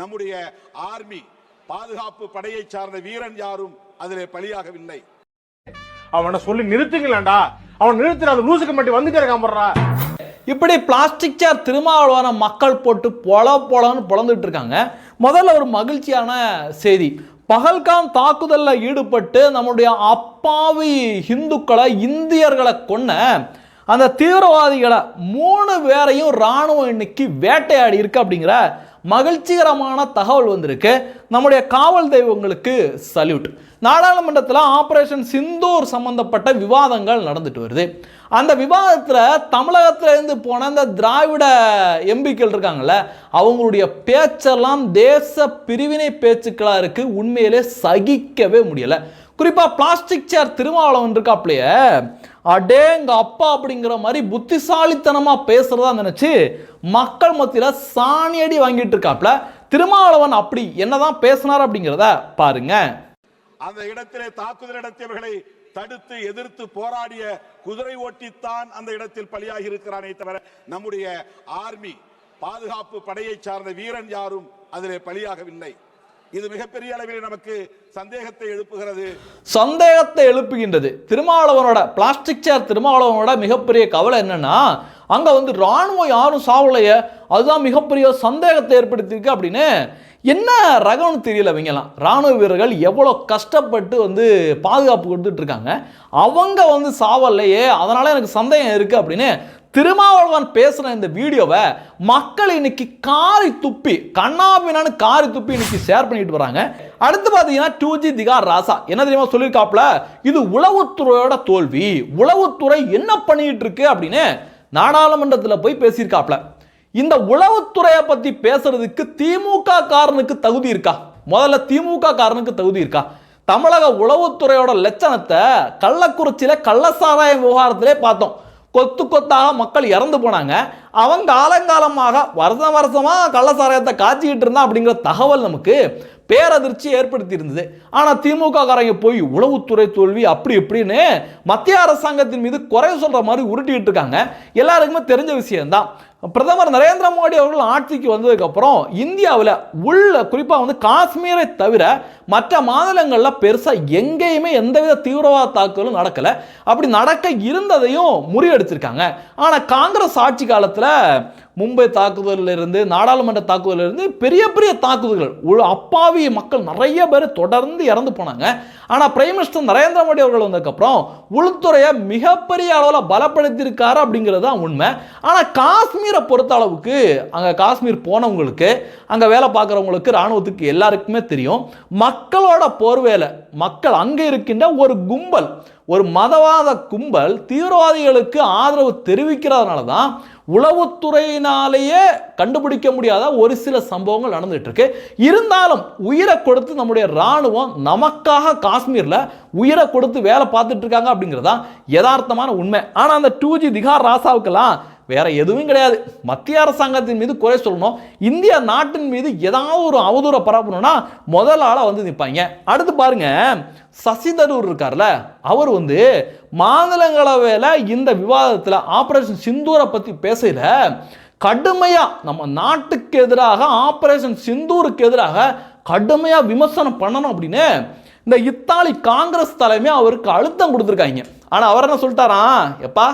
நம்முடைய ஆர்மி பாதுகாப்பு படையை சார்ந்த வீரன் யாரும் அதிலே பலியாகவில்லை. அவனை சொல்லி நிறுத்துங்களேன்டா. அவன் நிறுத்துற அந்த லூசுக்கு மட்டும் வந்துட்டே இருக்கான் இப்படி பிளாஸ்டிக் சேர் திருமாவளவன மக்கள் போட்டு பொல பொலன்னு பொழந்துட்டு இருக்காங்க. முதல்ல ஒரு மகிழ்ச்சியான செய்தி. பகல்காம் தாக்குதலில் ஈடுபட்டு நம்முடைய அப்பாவி இந்துக்களை இந்தியர்களை கொன்ன அந்த தீவிரவாதிகளை மூணு பேரையும் இராணுவம் இன்னைக்கு வேட்டையாடி இருக்கு அப்படிங்கிற மகிழ்ச்சிகரமான தகவல் வந்திருக்கு. நம்முடைய காவல் தெய்வங்களுக்கு சல்யூட் நாடாளுமன்றத்தில் ஆபரேஷன் சிந்தூர் சம்பந்தப்பட்ட விவாதங்கள் நடந்துட்டு வருது. அந்த விவாதத்தில் தமிழகத்திலேருந்து போன அந்த திராவிட எம்பிக்கள் இருக்காங்கள்ல அவங்களுடைய பேச்செல்லாம் தேச பிரிவினை பேச்சுக்களாக இருக்கு. உண்மையிலே சகிக்கவே முடியலை. குறிப்பாக பிளாஸ்டிக் சேர் திருமாவளவன் இருக்காப்லையே அடேங்க அப்பா அப்படிங்கிற மாதிரி புத்திசாலித்தனமாக பேசுகிறதா நினச்சி மக்கள் மத்தியில் சாணியடி வாங்கிட்டு இருக்காப்ல. திருமாவளவன் அப்படி என்னதான் பேசினார் அப்படிங்கிறத பாருங்க. அந்த இடத்திலே தாக்குதல் நடத்தியவர்களை தடுத்து எதிர்த்து போராடிய குதிரை ஓட்டித்தான் அந்த இடத்தில் பலியாகி இருக்கிறானே தவிர நம்முடைய ஆர்மி பாதுகாப்பு படையை சார்ந்த வீரன் யாரும் அதிலே பலியாகவில்லை. இது மிகப்பெரிய அளவில் நமக்கு சந்தேகத்தை எழுப்புகிறது. சந்தேகத்தை எழுப்புகின்றது. திருமாவளவனோட பிளாஸ்டிக் சேர் திருமாவளவனோட மிகப்பெரிய கவலை என்னன்னா அங்க வந்து ராணுவம் யாரும் சாவலையே அதுதான் மிகப்பெரிய சந்தேகத்தை ஏற்படுத்தியிருக்கு அப்படின்னு. என்ன ரகம்னு தெரியல இவங்கெல்லாம். ராணுவ வீரர்கள் எவ்வளோ கஷ்டப்பட்டு வந்து பாதுகாப்பு கொடுத்துட்டு இருக்காங்க. அவங்க வந்து சாவல்லையே அதனால் எனக்கு சந்தேகம் இருக்குது அப்படின்னு திருமாவளவன் பேசுகிற இந்த வீடியோவை மக்கள் இன்னைக்கு காரி துப்பி கண்ணாபினான்னு காரி துப்பி இன்னைக்கு ஷேர் பண்ணிட்டு வராங்க. அடுத்து பார்த்தீங்கன்னா டூ ஜி திகார் ராசா. என்ன தெரியுமா சொல்லியிருக்காப்ல இது உளவுத்துறையோட தோல்வி. உளவுத்துறை என்ன பண்ணிட்டு இருக்கு அப்படின்னு நாடாளுமன்றத்தில் போய் பேசியிருக்காப்ல இந்த உளவுத்துறையை பத்தி பேசுறதுக்கு திமுக காரனுக்கு தகுதி இருக்கா? முதல்ல திமுக காரனுக்கு தகுதி இருக்கா? தமிழக உளவுத்துறையோட லட்சணத்தை கள்ளக்குறிச்சியில கள்ளசாராய விவகாரத்திலே பார்த்தோம். கொத்து கொத்தாக மக்கள் இறந்து போனாங்க. அவங்க காலங்காலமாக வருஷம் வருஷமாக கள்ளசாராயத்தை காய்ச்சிக்கிட்டு இருந்தா அப்படிங்கிற தகவல் நமக்கு பேரதிர்ச்சி ஏற்படுத்தி இருந்தது ஆனால் திமுக காரங்க போய் உளவுத்துறை தோல்வி அப்படி இப்படின்னு மத்திய அரசாங்கத்தின் மீது குறை சொல்கிற மாதிரி உருட்டிக்கிட்டு இருக்காங்க. எல்லாருக்குமே தெரிஞ்ச விஷயம்தான். பிரதமர் நரேந்திர மோடி அவர்கள் ஆட்சிக்கு வந்ததுக்கப்புறம் இந்தியாவில் உள்ள குறிப்பாக வந்து காஷ்மீரை தவிர மற்ற மாநிலங்களில் பெருசாக எங்கேயுமே எந்தவித தீவிரவாத தாக்குதலும் நடக்கலை. அப்படி நடக்க இருந்ததையும் முறியடிச்சிருக்காங்க. ஆனால் காங்கிரஸ் ஆட்சி காலத்தில் மும்பை தாக்குதலில் இருந்து நாடாளுமன்ற தாக்குதலில் இருந்து பெரிய பெரிய தாக்குதல்கள். அப்பாவி மக்கள் நிறைய பேர் தொடர்ந்து இறந்து போனாங்க. ஆனால் பிரைம் மினிஸ்டர் நரேந்திர மோடி அவர்கள் வந்ததுக்கப்புறம் உள்துறையை மிகப்பெரிய அளவில் பலப்படுத்தியிருக்காரு அப்படிங்கிறது தான் உண்மை. ஆனால் காஷ்மீரை பொறுத்த அளவுக்கு அங்கே காஷ்மீர் போனவங்களுக்கு அங்கே வேலை பார்க்குறவங்களுக்கு இராணுவத்துக்கு எல்லாருக்குமே தெரியும். மக்களோட போர்வேலை மக்கள் அங்கே இருக்கின்ற ஒரு கும்பல் ஒரு மதவாத கும்பல் தீவிரவாதிகளுக்கு ஆதரவு தெரிவிக்கிறதுனால தான் உளவுத்துறையினாலேயே கண்டுபிடிக்க முடியாத ஒரு சில சம்பவங்கள் நடந்துகிட்டு இருக்கு இருந்தாலும் உயிரை கொடுத்து நம்முடைய ராணுவம் நமக்காக காஷ்மீரில் உயிரை கொடுத்து வேலை பார்த்துட்டு இருக்காங்க அப்படிங்கிறதா யதார்த்தமான உண்மை. ஆனால் அந்த டூ ஜி திகார் ராசாவுக்கெல்லாம் வேற எதுவும் கிடையாது. மத்திய அரசாங்கத்தின் மீது குறை சொல்லணும். இந்திய நாட்டின் மீது ஏதாவது ஒரு அவதூறை பரப்பணும்னா முதல் ஆளாக வந்து நிற்பாங்க அடுத்து பாருங்க சசி தரூர் இருக்கார்ல அவர் வந்து மாநிலங்களவையில் இந்த விவாதத்தில் ஆப்ரேஷன் சிந்தூரை பற்றி பேசல கடுமையாக நம்ம நாட்டுக்கு எதிராக ஆப்ரேஷன் சிந்தூருக்கு எதிராக கடுமையாக விமர்சனம் பண்ணணும் அப்படின்னு இந்த இத்தாலி காங்கிரஸ் தலைமை அவருக்கு அழுத்தம் கொடுத்துருக்காங்க. ஆனால் அவர் என்ன சொல்லிட்டாராம்? எப்பா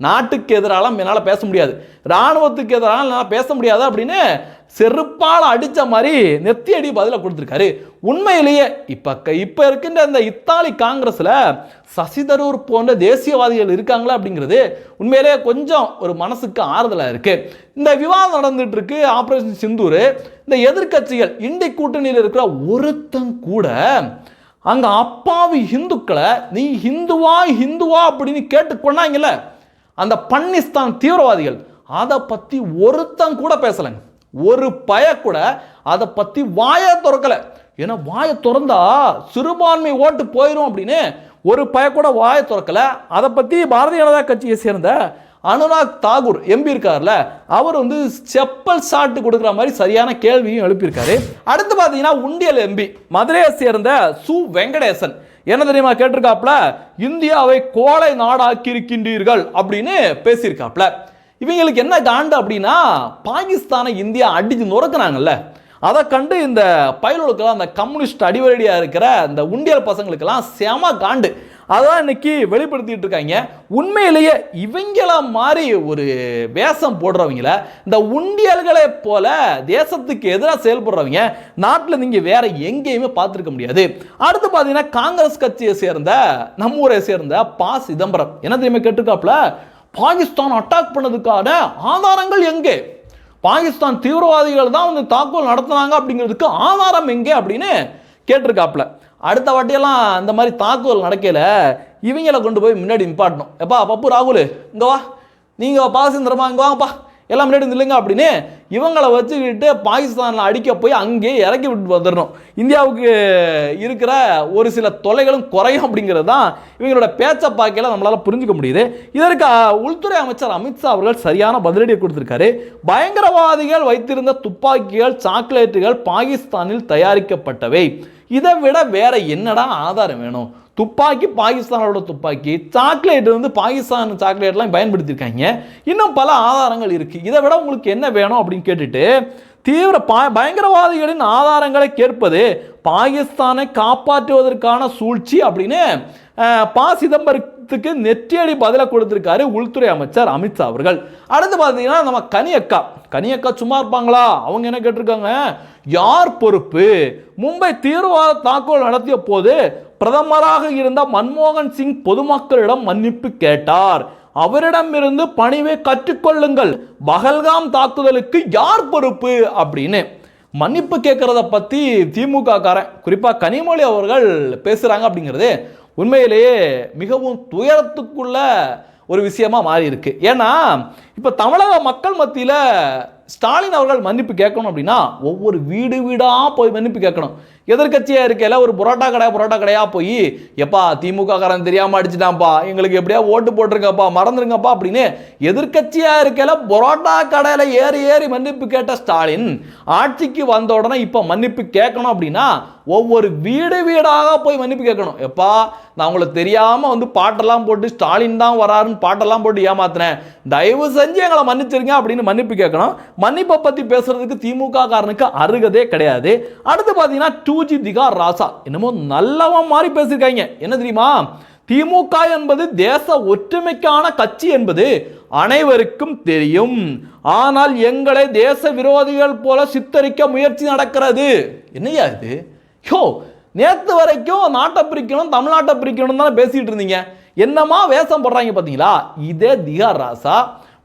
நாட்டுக்கு எதிராலாம் என்னால் பேச முடியாது. இராணுவத்துக்கு எதிரால என்னால் பேச முடியாது அப்படின்னு செருப்பால் அடித்த மாதிரி நெத்தி அடி பதிலை கொடுத்துருக்காரு. உண்மையிலேயே இப்போ இப்போ இருக்கின்ற இந்த இத்தாலி காங்கிரஸில் சசி தரூர் போன்ற தேசியவாதிகள் இருக்காங்களா அப்படிங்கிறது உண்மையிலேயே கொஞ்சம் ஒரு மனசுக்கு ஆறுதலாக இருக்குது இந்த விவாதம் நடந்துட்டு இருக்கு ஆப்ரேஷன் சிந்தூர் இந்த எதிர்க்கட்சிகள் இண்டி கூட்டணியில் இருக்கிற ஒருத்தன் கூட அங்கே அப்பாவி இந்துக்களை நீ ஹிந்துவா ஹிந்துவா அப்படின்னு கேட்டு கொண்டாங்கல்ல அந்த பன்னிஸ்தான் தீவிரவாதிகள் அதை பற்றி ஒருத்தன் கூட பேசலைங்க. ஒரு பய கூட அதை பற்றி வாயை திறக்கலை. ஏன்னா வாயை திறந்தா சிறுபான்மை ஓட்டு போயிடும் அப்படின்னு ஒரு பய கூட வாயை திறக்கல. அதை பற்றி பாரதிய ஜனதா கட்சியை சேர்ந்த அனுராக் தாகூர் எம்பி இருக்கார்ல அவர் வந்து செப்பல் சாட்டு கொடுக்குற மாதிரி சரியான கேள்வியும் எழுப்பியிருக்காரு. அடுத்து பார்த்தீங்கன்னா உண்டியல் எம்பி மதுரையை சேர்ந்த சு வெங்கடேசன். என்ன தெரியுமா கேட்டிருக்காப்ல இந்தியாவை கோலை நாடாக்கி இருக்கின்றீர்கள் அப்படின்னு பேசியிருக்காப்ல இவங்களுக்கு என்ன காண்டு அப்படின்னா பாகிஸ்தானை இந்தியா அடிச்சு நொறுக்குனாங்கல்ல. அதை கண்டு இந்த பயலுக்கெல்லாம் அந்த கம்யூனிஸ்ட் அடிவரடியாக இருக்கிற இந்த உண்டியல் பசங்களுக்கெல்லாம் செம காண்டு. அதான் இன்னைக்கு வெளிப்படுத்திட்டு இருக்காங்க. உண்மையிலேயே இவங்கள மாதிரி ஒரு வேஷம் போடுறவங்கள இந்த உண்டியல்களை போல தேசத்துக்கு எதிராக செயல்படுறவங்க நாட்டில் நீங்கள் வேற எங்கேயுமே பார்த்துருக்க முடியாது. அடுத்து பார்த்தீங்கன்னா காங்கிரஸ் கட்சியை சேர்ந்த நம்ம ஊரை சேர்ந்த பா சிதம்பரம். என்ன தெரியுமா கேட்டிருக்காப்புல? பாகிஸ்தான் அட்டாக் பண்ணதுக்கான ஆதாரங்கள் எங்கே? பாகிஸ்தான் தீவிரவாதிகள் தான் வந்து தாக்குதல் நடத்துனாங்க அப்படிங்கிறதுக்கு ஆதாரம் எங்கே அப்படின்னு கேட்டிருக்காப்ல அடுத்த வாட்டியெல்லாம் இந்த மாதிரி தாக்குதல் நடக்கல இவங்களை கொண்டு போய் முன்னாடி நிப்பாட்டணும். எப்பா பப்பு ராகுல் இங்கே வா. நீங்கள் பாசிந்திரமா இங்கே வாங்கப்பா. எல்லாம் முன்னாடி நில்லுங்க அப்படின்னு இவங்களை வச்சுக்கிட்டு பாகிஸ்தானில் அடிக்க போய் அங்கேயே இறக்கி விட்டு வந்துடணும். இந்தியாவுக்கு இருக்கிற ஒரு சில தொலைகளும் குறையும் அப்படிங்கிறது தான் இவங்களோட பேச்சை பார்க்கல நம்மளால் புரிஞ்சுக்க முடியுது. இதற்கு உள்துறை அமைச்சர் அமித்ஷா அவர்கள் சரியான பதிலடியை கொடுத்துருக்காரு. பயங்கரவாதிகள் வைத்திருந்த துப்பாக்கிகள் சாக்லேட்டுகள் பாகிஸ்தானில் தயாரிக்கப்பட்டவை. இதை விட வேற என்னடா ஆதாரம் வேணும்? துப்பாக்கி பாகிஸ்தானோட துப்பாக்கி சாக்லேட் வந்து பாகிஸ்தான் சாக்லேட்லாம் பயன்படுத்தியிருக்காங்க. இன்னும் பல ஆதாரங்கள் இருக்குது இதை விட உங்களுக்கு என்ன வேணும் அப்படின்னு கேட்டுட்டு தீவிர பயங்கரவாதிகளின் ஆதாரங்களை கேட்பது பாகிஸ்தானை காப்பாற்றுவதற்கான சூழ்ச்சி அப்படின்னு பா சிதம்பரத்துக்கு நெற்றியடி பதிலை கொடுத்துருக்காரு உள்துறை அமைச்சர் அமித்ஷா அவர்கள். அடுத்து பார்த்தீங்கன்னா நம்ம கனியக்கா. கனியக்கா சும்மா இருப்பாங்களா? அவங்க என்ன கேட்டிருக்காங்க? யார் பொறுப்பு? மும்பை தீவிரவாத தாக்குதல் நடத்திய போது பிரதமராக இருந்த மன்மோகன் சிங் பொதுமக்களிடம் மன்னிப்பு கேட்டார். அவரிடமிருந்து பணிவை கற்றுக்கொள்ளுங்கள். பகல்காம் தாக்குதலுக்கு யார் பொறுப்பு? அப்படின்னு மன்னிப்பு கேட்குறத பற்றி திமுக காரன் குறிப்பாக கனிமொழி அவர்கள் பேசுகிறாங்க அப்படிங்கிறது உண்மையிலேயே மிகவும் துயரத்துக்குள்ள ஒரு விஷயமா மாறி இருக்கு ஏன்னா இப்போ தமிழக மக்கள் மத்தியில் ஸ்டாலின் அவர்கள் மன்னிப்பு கேட்கணும் அப்படின்னா ஒவ்வொரு வீடு வீடாக போய் மன்னிப்பு கேட்கணும். எதிர்க்கட்சியாக இருக்கையில் ஒரு புரோட்டா கடை புரோட்டா கடையாக போய் எப்பா திமுக காரன் தெரியாமல் அடிச்சிட்டான்ப்பா எங்களுக்கு எப்படியா ஓட்டு போட்டிருங்கப்பா மறந்துருங்கப்பா அப்படின்னு எதிர்க்கட்சியாக இருக்கையில் புரோட்டா கடையில் ஏறி ஏறி மன்னிப்பு கேட்ட ஸ்டாலின் ஆட்சிக்கு வந்த உடனே இப்போ மன்னிப்பு கேட்கணும் அப்படின்னா ஒவ்வொரு வீடு வீடாக போய் மன்னிப்பு கேட்கணும். எப்பா நான் உங்களுக்கு தெரியாமல் வந்து பாட்டெல்லாம் போட்டு ஸ்டாலின் தான் வராருன்னு பாட்டெல்லாம் போட்டு ஏமாத்தினேன். தயவு செஞ்சு எங்களை மன்னிச்சிருங்க அப்படின்னு மன்னிப்பு கேட்கணும். மன்னிப்பை பற்றி பேசுறதுக்கு திமுக காரனுக்கு அருகதே கிடையாது. அடுத்து பார்த்தீங்கன்னா டூ திகார் ராசா. என்னமோ நல்லவன் மாதிரி பேசியிருக்காங்க. என்ன தெரியுமா? திமுக என்பது தேச ஒற்றுமைக்கான கட்சி என்பது அனைவருக்கும் தெரியும். ஆனால் எங்களை தேச விரோதிகள் போல சித்தரிக்க முயற்சி நடக்கிறது. என்னையா இது? யோ நேற்று வரைக்கும் நாட்டை பிரிக்கணும் தமிழ்நாட்டை பிரிக்கணும் தானே பேசிட்டு இருந்தீங்க. என்னமா வேஷம் போடுறாங்க பார்த்தீங்களா இதே திகார் ராசா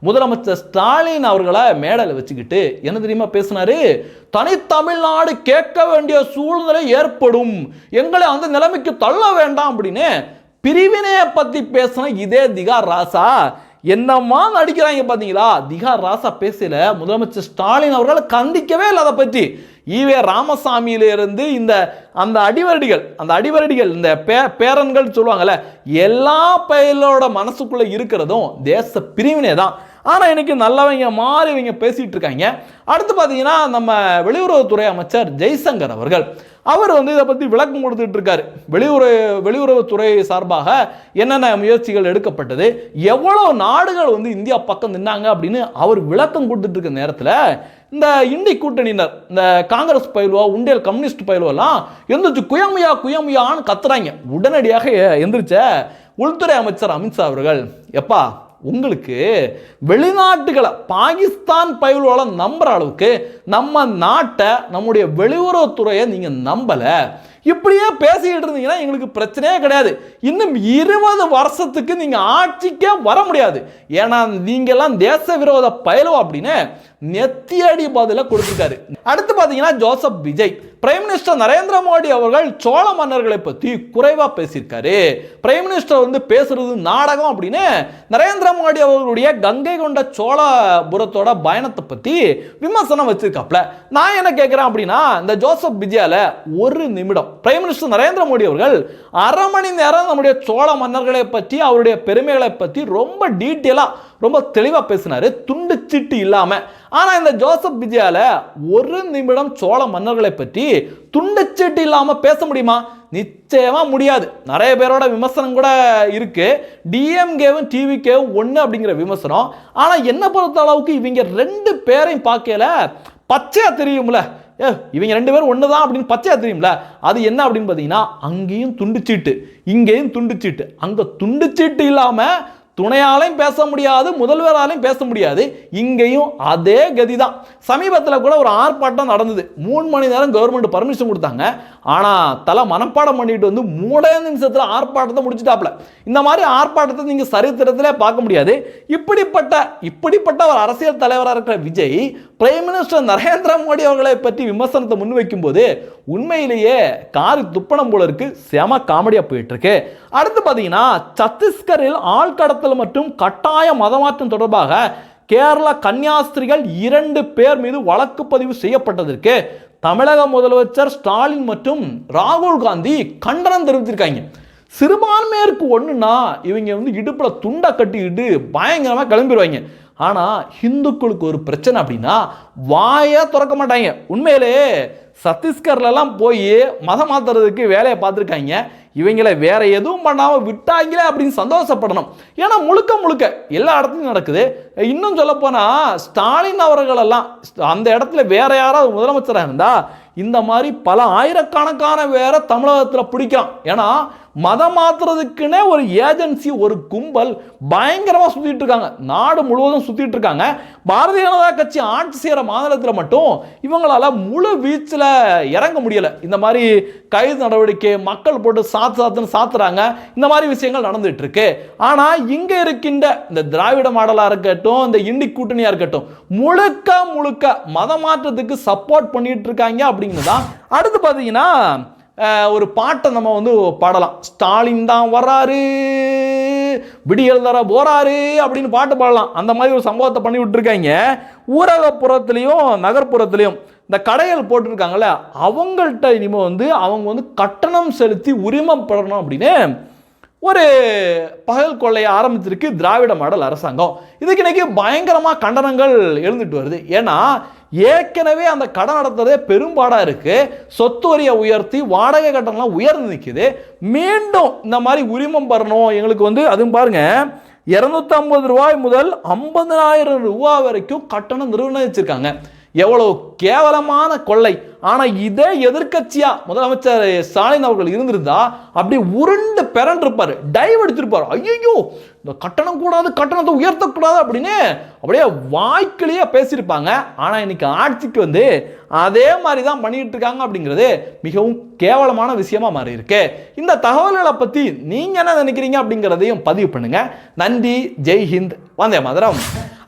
முதலமைச்சர் ஸ்டாலின் அவர்களை மேடையில் வச்சுக்கிட்டு என்ன தெரியுமா பேசினாரு? தனித்தமிழ்நாடு கேட்க வேண்டிய சூழ்நிலை ஏற்படும். எங்களை அந்த நிலைமைக்கு தள்ள வேண்டாம் அப்படின்னு பிரிவினையை பற்றி பேசின இதே திகார் ராசா என்னம்மா நடிக்கிறாங்க பார்த்தீங்களா திகார் ராசா பேசல முதலமைச்சர் ஸ்டாலின் அவர்களை கண்டிக்கவே இல்லை அதை பற்றி. ஈவே ராமசாமியில இருந்து இந்த அந்த அடிவரடிகள் அந்த அடிவரடிகள் இந்த பே பேரன்கள் சொல்லுவாங்கல்ல எல்லா பயலோட மனசுக்குள்ளே இருக்கிறதும் தேச பிரிவினை தான். ஆனால் இன்னைக்கு நல்லவங்க மாறி இவங்க இருக்காங்க. அடுத்து பார்த்தீங்கன்னா நம்ம வெளியுறவுத்துறை அமைச்சர் ஜெய்சங்கர் அவர்கள். அவர் வந்து இதை பற்றி விளக்கம் கொடுத்துட்டு இருக்காரு. வெளியுறவு வெளியுறவுத்துறை சார்பாக என்னென்ன முயற்சிகள் எடுக்கப்பட்டது எவ்வளோ நாடுகள் வந்து இந்தியா பக்கம் நின்னாங்க அப்படின்னு அவர் விளக்கம் கொடுத்துட்டு இருக்க நேரத்தில் இந்த இந்தி கூட்டணியினர் இந்த காங்கிரஸ் பயிலுவா உண்டியல் கம்யூனிஸ்ட் பயிலுவெல்லாம் எந்திரிச்சு குயமுயா குயமுயான்னு கத்துறாங்க. உடனடியாக எந்திரிச்ச உள்துறை அமைச்சர் அமித்ஷா அவர்கள் எப்பா உங்களுக்கு வெளிநாட்டுகளை பாகிஸ்தான் பயில்களை நம்புகிற அளவுக்கு நம்ம நாட்டை நம்முடைய வெளியுறவுத்துறையை நீங்கள் நம்பலை. இப்படியே பேசிக்கிட்டு இருந்தீங்கன்னா எங்களுக்கு பிரச்சனையே கிடையாது. இன்னும் இருபது வருஷத்துக்கு நீங்கள் ஆட்சிக்கே வர முடியாது. ஏன்னா நீங்கள்லாம் தேச விரோத பயலோ அப்படின்னு நெத்தியடி பதில கொடுத்துருக்காரு. அடுத்து பார்த்தீங்கன்னா ஜோசப் விஜய். பிரைம் மினிஸ்டர் நரேந்திர மோடி அவர்கள் சோழ மன்னர்களை பற்றி குறைவாக பேசியிருக்காரு. பிரைம் மினிஸ்டர் வந்து பேசுறது நாடகம் அப்படின்னு நரேந்திர மோடி அவர்களுடைய கங்கை கொண்ட சோழபுரத்தோட பயணத்தை பற்றி விமர்சனம் வச்சிருக்காப்ல. நான் என்ன கேட்குறேன் அப்படின்னா இந்த ஜோசப் விஜயால ஒரு நிமிடம் பிரைம் மினிஸ்டர் நரேந்திர மோடி அவர்கள் அரை மணி நேரம் நம்முடைய சோழ மன்னர்களை பற்றி அவருடைய பெருமைகளை பற்றி ரொம்ப டீட்டெயிலாக ரொம்ப தெளிவாக பேசினார். துண்டு சீட்டு இல்லாமல் ஆனால் இந்த ஜோசப் விஜயால ஒரு நிமிடம் சோழ மன்னர்களை பற்றி துண்டு சீட்டு இல்லாமல் பேச முடியுமா? நிச்சயமாக முடியாது. நிறைய பேரோட விமர்சனம் கூட இருக்குது டிஎம்கேவும் டிவிகேவும் ஒன்று அப்படிங்கிற விமர்சனம். ஆனால் என்ன பொறுத்த அளவுக்கு இவங்க ரெண்டு பேரையும் பார்க்கல பச்சையாக தெரியும்ல. ஏ இவங்க ரெண்டு பேரும் ஒன்று தான் அப்படின்னு பச்சையாக தெரியும்ல. அது என்ன அப்படின்னு பார்த்தீங்கன்னா அங்கேயும் துண்டுச்சீட்டு இங்கேயும் துண்டுச்சீட்டு அங்கே துண்டுச்சீட்டு இல்லாமல் துணையாலையும் பேச முடியாது முதல்வராலையும் பேச முடியாது. இங்கேயும் அதே கதி தான் சமீபத்தில் கூட ஒரு ஆர்ப்பாட்டம் நடந்தது. மூணு மணி நேரம் கவர்மெண்ட் பர்மிஷன் கொடுத்தாங்க. ஆனால் தலை மனப்பாடம் பண்ணிட்டு வந்து மூணே நிமிஷத்தில் ஆர்ப்பாட்டத்தை முடிச்சுட்டாப்ல இந்த மாதிரி ஆர்ப்பாட்டத்தை நீங்கள் சரித்திரத்திலே பார்க்க முடியாது. இப்படிப்பட்ட இப்படிப்பட்ட ஒரு அரசியல் தலைவராக இருக்கிற விஜய் பிரைம் மினிஸ்டர் நரேந்திர மோடி அவர்களை பற்றி விமர்சனத்தை முன்வைக்கும் போது உண்மையிலேயே காரி துப்பணம் போல இருக்கு. செம காமெடியாக போயிட்டு இருக்கு. அடுத்து பார்த்தீங்கன்னா சத்தீஸ்கரில் ஆழ்கடத்தல் மற்றும் கட்டாய மதமாற்றம் தொடர்பாக கேரள கன்னியாஸ்திரிகள் இரண்டு பேர் மீது வழக்கு பதிவு செய்யப்பட்டதற்கு தமிழக முதலமைச்சர் ஸ்டாலின் மற்றும் ராகுல் காந்தி கண்டனம் தெரிவித்திருக்காங்க. சிறுபான்மையருக்கு ஒன்றுனா இவங்க வந்து இடுப்பில் துண்டை கட்டிக்கிட்டு பயங்கரமாக கிளம்பிடுவாங்க. ஆனால் ஹிந்துக்களுக்கு ஒரு பிரச்சனை அப்படின்னா வாயே திறக்க மாட்டாங்க. உண்மையிலே சத்தீஸ்கர்லலாம் போய் மதம் மாற்றுறதுக்கு வேலையை பார்த்துருக்காங்க. இவங்களை வேற எதுவும் பண்ணாமல் விட்டாங்களே அப்படின்னு சந்தோஷப்படணும். ஏன்னா முழுக்க முழுக்க எல்லா இடத்துலையும் நடக்குது. இன்னும் சொல்லப்போனால் ஸ்டாலின் அவர்களெல்லாம் அந்த இடத்துல வேற யாராவது முதலமைச்சராக இருந்தால் இந்த மாதிரி பல ஆயிரக்கணக்கான வேற தமிழகத்தில் பிடிக்கலாம். ஏன்னா மதம் மாத்துறதுக்குன்னே ஒரு ஏஜென்சி ஒரு கும்பல் பயங்கரமாக சுற்றிட்டு இருக்காங்க. நாடு முழுவதும் சுற்றிட்டு இருக்காங்க. பாரதிய ஜனதா கட்சி ஆட்சி செய்கிற மாநிலத்தில் மட்டும் இவங்களால முழு வீச்சில் இறங்க முடியலை. இந்த மாதிரி கைது நடவடிக்கை மக்கள் போட்டு சாத்து சாத்துன்னு சாத்துறாங்க. இந்த மாதிரி விஷயங்கள் நடந்துட்டு இருக்கு. ஆனால் இங்கே இருக்கின்ற இந்த திராவிட மாடலாக இருக்கட்டும் இந்த இண்டி கூட்டணியாக இருக்கட்டும் முழுக்க முழுக்க மதம் சப்போர்ட் பண்ணிட்டு இருக்காங்க அப்படிங்கிறது தான் அடுத்து பார்த்தீங்கன்னா ஒரு பாட்டை நம்ம வந்து பாடலாம். ஸ்டாலின் தான் வர்றாரு விடியல் தர போறாரு அப்படின்னு பாட்டு பாடலாம். அந்த மாதிரி ஒரு சம்பவத்தை பண்ணி விட்டுருக்காங்க. ஊரகப்புறத்துலேயும் நகர்ப்புறத்துலேயும் இந்த கடைகள் போட்டிருக்காங்கல்ல அவங்கள்ட்ட இனிமேல் வந்து அவங்க வந்து கட்டணம் செலுத்தி உரிமம் பெறணும் அப்படின்னு ஒரு பகல் கொள்ளையை ஆரம்பிச்சிருக்கு திராவிட மாடல் அரசாங்கம். இதுக்கு இன்னைக்கு பயங்கரமாக கண்டனங்கள் எழுந்துட்டு வருது. ஏன்னா ஏற்கனவே அந்த கடன் நடத்துறதே பெரும்பாடாக இருக்குது சொத்து வரியை உயர்த்தி வாடகை கட்டணம்லாம் உயர்ந்து நிற்கிது மீண்டும் இந்த மாதிரி உரிமம் பெறணும். எங்களுக்கு வந்து அதுவும் பாருங்கள் இரநூத்தம்பது ரூபாய் முதல் ஐம்பதனாயிரம் ரூபாய் வரைக்கும் கட்டணம் நிர்ணயிச்சிருக்காங்க. எவ்வளவு கேவலமான கொள்ளை. ஆனால் இதே எதிர்க்கட்சியா முதலமைச்சர் ஸ்டாலின் அவர்கள் இருந்திருந்தா அப்படி உருண்டு பிறண்டிருப்பார். டைவ் எடுத்திருப்பார் ஐயோ இந்த கட்டணம் கூடாது கட்டணத்தை உயர்த்தக்கூடாது அப்படின்னு அப்படியே வாய்க்கிலேயே பேசியிருப்பாங்க. ஆனால் இன்னைக்கு ஆட்சிக்கு வந்து அதே மாதிரி தான் பண்ணிட்டு இருக்காங்க அப்படிங்கிறது மிகவும் கேவலமான விஷயமா மாறி இருக்கு இந்த தகவல்களை பற்றி நீங்கள் என்ன நினைக்கிறீங்க அப்படிங்கிறதையும் பதிவு பண்ணுங்க. நன்றி ஜெய் ஹிந்த் வந்தே மதுரம்.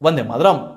ஹிந்த் வந்தே மதுரம்